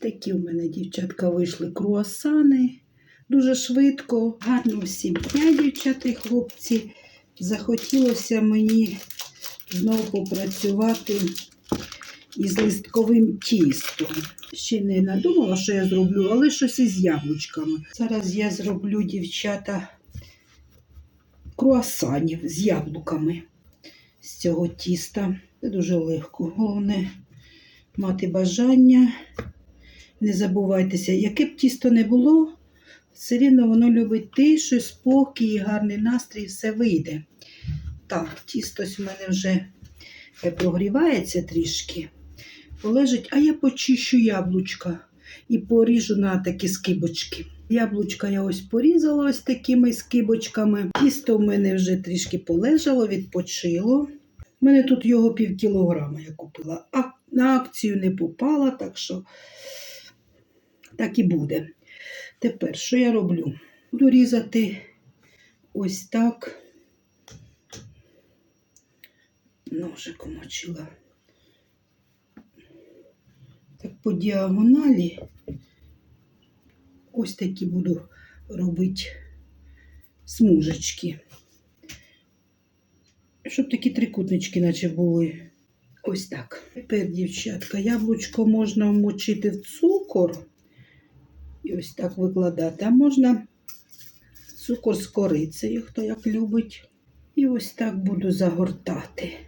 Такі в мене, дівчатка, вийшли круасани. Дуже швидко, гарно всім дня, дівчата і хлопці. Захотілося мені знову попрацювати із листковим тістом. Ще не надумала, що я зроблю, але щось із яблучками. Зараз я зроблю, дівчата, круасанів з яблуками з цього тіста. Це дуже легко. Головне мати бажання. Не забувайтеся, яке б тісто не було, все рівно воно любить тишу, спокій, гарний настрій, все вийде. Так, тісто в мене вже е, прогрівається трішки. Полежить, а я почищу яблучка і поріжу на такі скибочки. Яблучка я ось порізала ось такими скибочками. Тісто в мене вже трішки полежало, відпочило. У мене тут його пів кілограма я купила, а на акцію не попала, так що так і буде. Тепер, що я роблю? Буду різати ось так. Ножиком мочила. Так по діагоналі. Ось такі буду робити смужечки. Щоб такі трикутнички, наче були. Ось так. Тепер, дівчатка, яблучко можна вмочити в цукор. І ось так викладати. А можна цукор з корицею, хто як любить. І ось так буду загортати.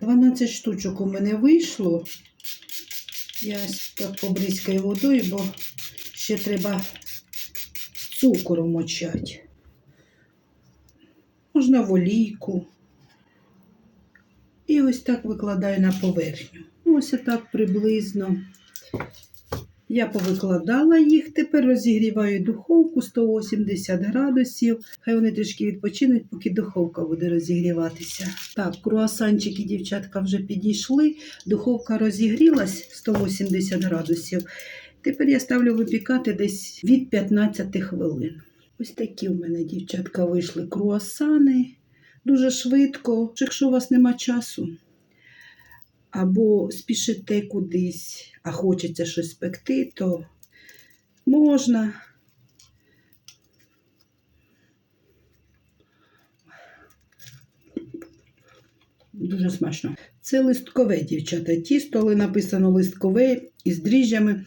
Дванадцять штучок у мене вийшло. Я так побризкаю водою, бо ще треба цукор вмочати. Можна в олійку. І ось так викладаю на поверхню. Ось так приблизно. Я повикладала їх, тепер розігріваю духовку 180 градусів. Хай вони трішки відпочинуть, поки духовка буде розігріватися. Так, круасанчики, дівчатка, вже підійшли. Духовка розігрілась 180 градусів. Тепер я ставлю випікати десь від 15 хвилин. Ось такі в мене, дівчатка, вийшли круасани. Дуже швидко, якщо у вас нема часу, або спішите кудись, а хочеться щось спекти, то можна. Дуже смачно. Це листкове, дівчата, тісто, але написано листкове із дріжджами.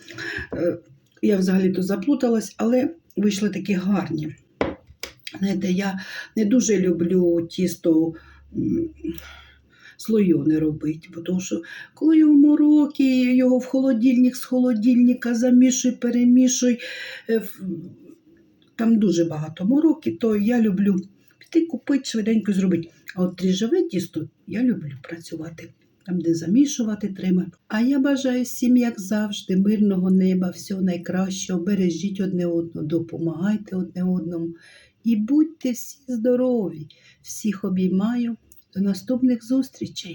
Е, Я взагалі-то заплуталась, але вийшли такі гарні. Знаєте, я не дуже люблю тісто слойоне робити, бо тому що коли його мороки, його в холодильник з холодильника замішуй, перемішуй, е, там дуже багато мороки, то я люблю піти купити, швиденько зробити. А от дріжджове тісто я люблю працювати. Там, де замішувати треба. А я бажаю всім, як завжди, мирного неба, всього найкращого. Бережіть одне одного, допомагайте одне одному. І будьте всі здорові. Всіх обіймаю. До наступних зустрічей.